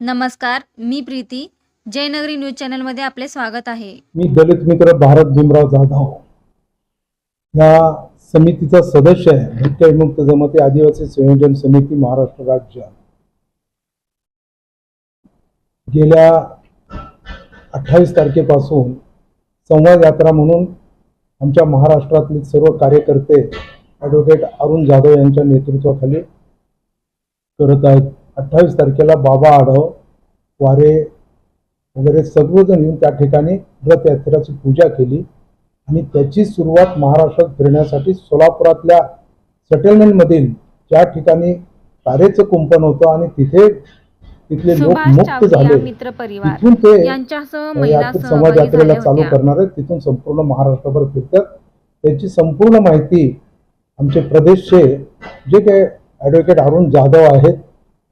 नमस्कार मी प्रीती. जयनगरी न्यूज चॅनलमध्ये आपले स्वागत आहे. मी दलित मित्र भारत भीमराव जाधव. या समितीचा सदस्य आहे. भटक्याविमुक्त जमाती आदिवासी संयोजन समिती महाराष्ट्र राज्य. गेल्या अठ्ठावीस तारखेपासून संवाद यात्रा म्हणून आमच्या महाराष्ट्रातील सर्व कार्यकर्ते ॲडव्होकेट अरुण जाधव यांच्या नेतृत्वाखाली करत आहेत. अठ्ठावीस तारखेला बाबा आढाव वारे वगैरे सर्वजण येऊन त्या ठिकाणी रथयात्रेची पूजा केली. आणि त्याची सुरुवात महाराष्ट्रात फिरण्यासाठी सोलापुरातल्या सेटलमेंटमधील ज्या ठिकाणी तारेचं कुंपण होतं आणि तिथे तिथले लोक मुक्त झाले तिथून ते समाज यात्रेला चालू करणार आहेत. तिथून संपूर्ण महाराष्ट्रभर फिरतात. त्याची संपूर्ण माहिती आमचे प्रदेशचे जे काही ॲडव्होकेट अरुण जाधव आहेत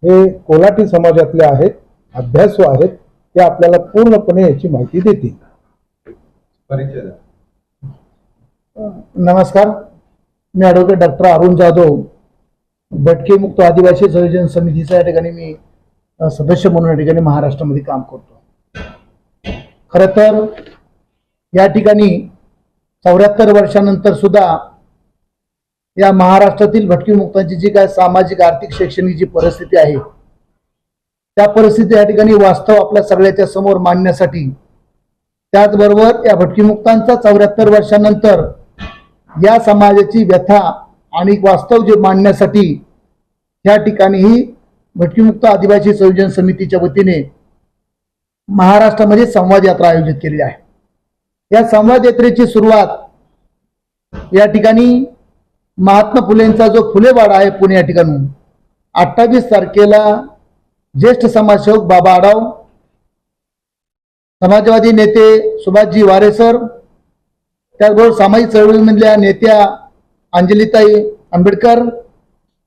हे कोल्हाटी समाजातले आहेत अभ्यासू आहेत ते आपल्याला पूर्णपणे याची माहिती देतील. नमस्कार. मी ॲडव्होकेट डॉक्टर अरुण जाधव. भटके मुक्त आदिवासी संयोजन समितीचा या ठिकाणी मी सदस्य म्हणून या ठिकाणी महाराष्ट्रामध्ये काम करतो. खरं तर या ठिकाणी चौऱ्याहत्तर वर्षानंतर सुद्धा या महाराष्ट्रातील भटकी मुक्तांची जी काय सामाजिक आर्थिक शैक्षणिक जी परिस्थिती आहे त्या परिस्थिती या ठिकाणी वास्तव आपल्या सगळ्याच्या समोर मांडण्यासाठी त्याचबरोबर या भटकीमुक्तांचा चौऱ्याहत्तर वर्षानंतर या समाजाची व्यथा आणि वास्तव जे मांडण्यासाठी या ठिकाणीही भटकीमुक्त आदिवासी संयोजन समितीच्या वतीने महाराष्ट्रामध्ये संवाद यात्रा आयोजित केलेली आहे. या संवाद यात्रेची सुरुवात या ठिकाणी महात्मा फुलेंचा जो फुलेवाडा आहे पुणे या ठिकाणून अठ्ठावीस तारखेला ज्येष्ठ समाजसेवक बाबा आडाव समाजवादी नेते सुभाषजी वारेसर त्याचबरोबर सामाजिक चळवळीमधल्या नेत्या अंजलीताई आंबेडकर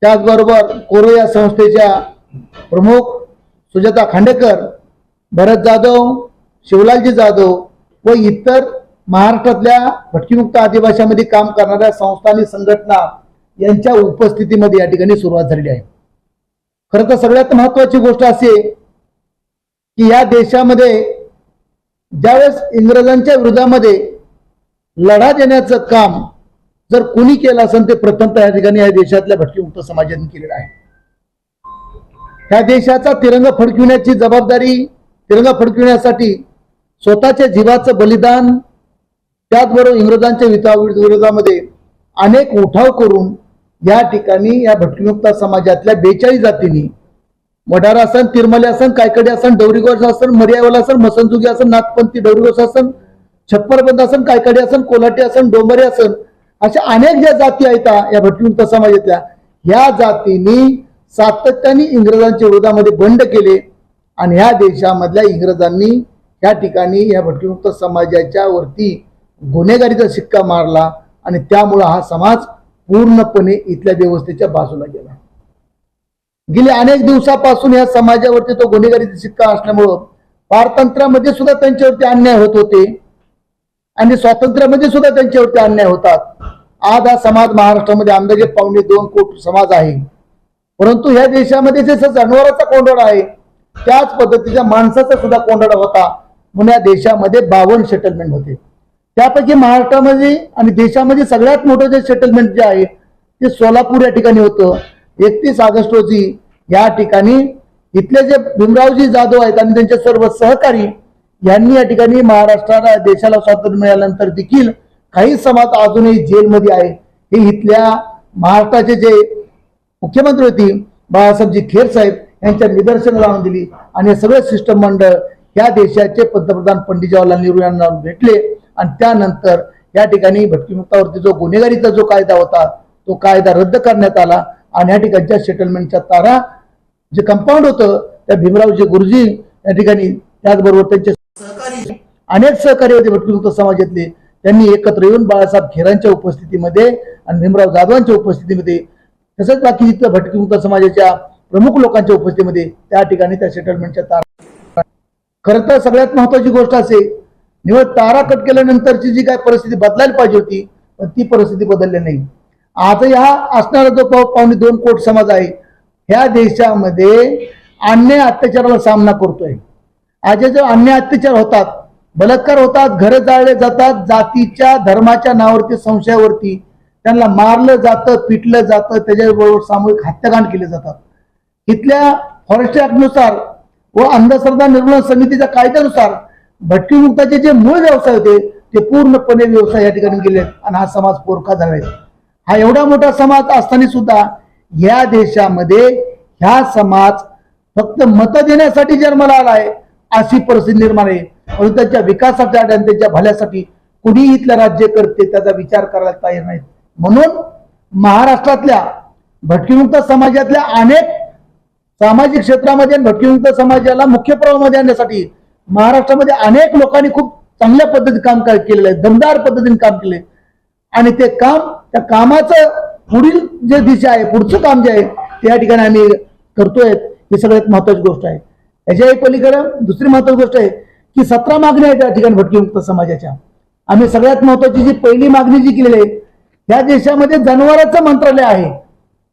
त्याचबरोबर कोरो या संस्थेच्या प्रमुख सुजाता खांडेकर भरत जाधव शिवलालजी जाधव व इतर महाराष्ट्रातल्या भटकीमुक्त आदिवासीमध्ये काम करणाऱ्या संस्था आणि संघटना यांच्या उपस्थितीमध्ये या ठिकाणी सुरुवात झालेली आहे. खरं तर सगळ्यात महत्वाची गोष्ट अशी आहे की या देशामध्ये ज्यावेळेस इंग्रजांच्या विरोधामध्ये लढा देण्याचं काम जर कोणी केलं असेल ते प्रथमतः या ठिकाणी या देशातल्या भटकीमुक्त समाजाने केलेलं आहे. ह्या देशाचा तिरंगा फडकविण्याची जबाबदारी तिरंगा फडकविण्यासाठी स्वतःच्या जीवाचं बलिदान त्याचबरोबर इंग्रजांच्या विता विरोधामध्ये अनेक उठाव करून या ठिकाणी या भटकीमुक्त समाजातल्या बेचाळीस जातींनी वडारा असन तिरमले असन कायकडे असन डवरीगोस असन मर्यावला असन मसनजुगी असन नाथपंथी डवरीगोस असन छप्परबंद असन कायकडे असन कोल्हाटी असन डोंबरे असन अशा अनेक ज्या जाती आहेत या भटकीमुक्त समाजातल्या ह्या जातींनी सातत्याने इंग्रजांच्या विरोधामध्ये बंड केले आणि ह्या देशामधल्या इंग्रजांनी या ठिकाणी या भटकीमुक्त समाजाच्या वरती गुन्हेगारीचा शिक्का मारला आणि त्यामुळं हा समाज पूर्णपणे इथल्या व्यवस्थेच्या बाजूला गेला. गेल्या अनेक दिवसापासून या समाजावरती तो गुन्हेगारीचा शिक्का असल्यामुळं पारतंत्र्यामध्ये सुद्धा त्यांच्यावरती अन्याय होत होते आणि स्वातंत्र्यामध्ये सुद्धा त्यांच्यावरती अन्याय होतात. आज हा समाज महाराष्ट्रामध्ये अंदाजे पावणे दोन कोट समाज आहे. परंतु ह्या देशामध्ये जसं जनावराचा कोंडोडा आहे त्याच पद्धतीच्या माणसाचा सुद्धा कोंडोडा होता. म्हणून या देशामध्ये बावन्न सेटलमेंट होते. त्यापैकी महाराष्ट्रामध्ये आणि देशामध्ये सगळ्यात मोठं जे सेटलमेंट जे आहे ते सोलापूर या ठिकाणी होतं एकतीस ऑगस्ट रोजी या ठिकाणी इथले जे भीमरावजी जाधव आहेत आणि त्यांचे सर्व सहकारी यांनी या ठिकाणी महाराष्ट्राला देशाला स्वातंत्र्य मिळाल्यानंतर देखील काही समाज अजूनही जेलमध्ये आहे. हे इथल्या महाराष्ट्राचे जे मुख्यमंत्री होती बाळासाहेबजी खेर साहेब यांच्या निदर्शनं लावून दिली. आणि हे सगळे शिष्टमंडळ या देशाचे पंतप्रधान पंडित जवाहरलाल नेहरू यांना भेटले. आणि त्यानंतर या ठिकाणी भटकीमुक्तावरती जो गुन्हेगारीचा जो कायदा होता तो कायदा रद्द करण्यात आला आणि या ठिकाणच्या सेटलमेंटच्या तारा जे कंपाऊंड होतं त्या भीमरावजी गुरुजी या ठिकाणी त्याचबरोबर त्यांचे सहकारी अनेक सहकारी होते भटकीमुक्त समाजातले. त्यांनी एकत्र येऊन बाळासाहेब खेरांच्या उपस्थितीमध्ये आणि भीमराव जाधवांच्या उपस्थितीमध्ये तसंच बाकी इथं भटकीमुक्त समाजाच्या प्रमुख लोकांच्या उपस्थितीमध्ये त्या ठिकाणी त्या सेटलमेंटच्या तारा. खरं तर सगळ्यात महत्वाची गोष्ट असे निवड तारा कट केल्यानंतरची जी काय परिस्थिती बदलायला पाहिजे होती पण ती परिस्थिती बदलली नाही. आज हा असणारा जो पावणे दोन कोट समाज आहे ह्या देशामध्ये अन्याय अत्याचाराला सामना करतोय. आज जो अन्याय अत्याचार होतात बलात्कार होतात घरं जाळले जातात जातीच्या धर्माच्या नावावरती संशयावरती त्यांना मारलं जातं पिटलं जातं त्याच्याबरोबर सामूहिक हत्याकांड केले जातात. इथल्या फॉरेस्ट ऍक्टनुसार व अंधश्रद्धा निर्मूलन समितीच्या कायद्यानुसार भटकीमुक्ताचे जे मूळ व्यवसाय होते ते पूर्णपणे व्यवसाय या ठिकाणी गेले आणि हा समाज पोरखा झाला हा एवढा मोठा समाज असताना सुद्धा या देशामध्ये ह्या समाज फक्त मत देण्यासाठी जन्माला आला आहे अशी परिस्थिती निर्माण आहे. म्हणून त्यांच्या विकासासाठी आणि त्यांच्या भल्यासाठी कुणी इथलं राज्य करते त्याचा विचार करायला तयार नाही म्हणून महाराष्ट्रातल्या भटकीमुक्त समाजातल्या अनेक सामाजिक क्षेत्रामध्ये भटकीमुक्त समाजाला मुख्य प्रवाहामध्ये आणण्यासाठी महाराष्ट्रामध्ये अनेक लोकांनी खूप चांगल्या पद्धतीने काम केलेलं आहे दमदार पद्धतीने काम केले आणि ते काम त्या कामाचं पुढील जे दिशा आहे पुढचं काम जे आहे त्या या ठिकाणी आम्ही करतोय. ही सगळ्यात महत्वाची गोष्ट आहे. याच्याही पलीकडं दुसरी महत्वाची गोष्ट आहे की सतरा मागण्या आहेत त्या ठिकाणी भटकीमुक्त समाजाच्या. आम्ही सगळ्यात महत्वाची जी पहिली मागणी जी केलेली आहे या देशामध्ये जनावरांचं मंत्रालय आहे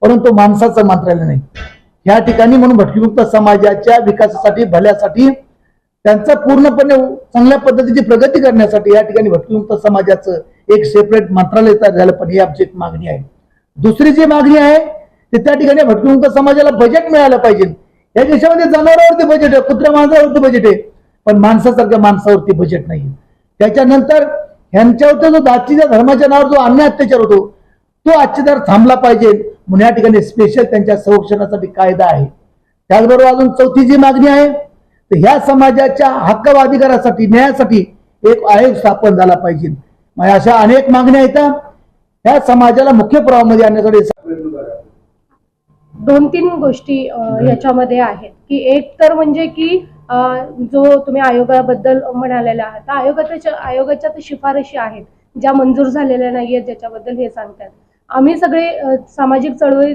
परंतु माणसाचं मंत्रालय नाही. या ठिकाणी म्हणून भटकीमुक्त समाजाच्या विकासासाठी भल्यासाठी त्यांचं पूर्णपणे चांगल्या पद्धतीची प्रगती करण्यासाठी या ठिकाणी भटकीमुक्त समाजाचं एक सेपरेट मंत्रालय तयार झालं. पण ही आमची एक मागणी आहे. दुसरी जी मागणी आहे ते त्या ठिकाणी भटकीमुक्त समाजाला बजेट मिळालं पाहिजे. या देशामध्ये जनावरांवरती बजेट आहे कुत्र्या माणसावरती बजेट आहे. पण माणसासारख्या माणसावरती बजेट नाही. त्याच्यानंतर ह्यांच्यावरती जो जातीच्या धर्माच्या नावावर जो अन्य अत्याचार होतो तो अत्याचार थांबला पाहिजे. म्हणून या ठिकाणी स्पेशल त्यांच्या संरक्षणासाठी कायदा आहे. त्याचबरोबर अजून चौथी जी मागणी आहे तर ह्या समाजाच्या हक्क व अधिकारासाठी न्यायासाठी एक आयोग स्थापन झाला पाहिजे. मग अशा अनेक मागण्या आहेत. ह्या समाजाला मुख्य प्रवाहामध्ये आणण्यासाठी दोन तीन गोष्टी याच्यामध्ये आहेत. की एक तर म्हणजे की जो तुम्ही आयोगाबद्दल म्हणालेला आहात आयोगाच्या आयोगाच्या तर शिफारशी आहेत. ज्या मंजूर झालेल्या नाहीयेत ज्याच्याबद्दल हे सांगतात. आम्ही सगळे सामाजिक चळवळी